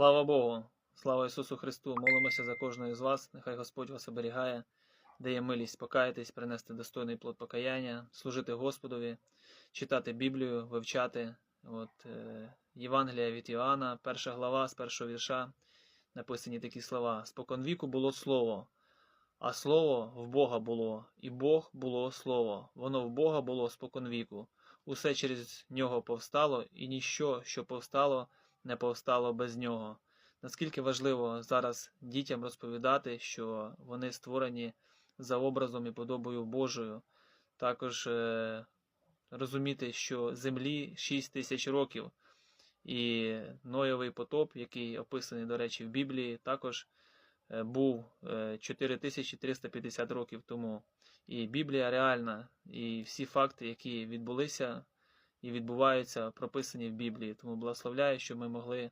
Слава Богу! Слава Ісусу Христу! Молимося за кожного з вас. Нехай Господь вас оберігає, дає милість покаятись, принести достойний плод покаяння, служити Господові, читати Біблію, вивчати. От, е, Євангелія від Іоанна, перша глава з першого вірша, написані такі слова: Споконвіку було слово, а слово в Бога було, і Бог було слово. Воно в Бога було споконвіку. Усе через нього повстало, і ніщо, що повстало, не повстало без нього. Наскільки важливо зараз дітям розповідати, що вони створені за образом і подобою Божою. Також е, розуміти, що землі 6 тисяч років, і Ноєвий потоп, який описаний, до речі, в Біблії, також е, був е, 4350 років тому. І Біблія реальна, і всі факти, які відбулися і відбуваються, прописані в Біблії. Тому благословляю, щоб ми могли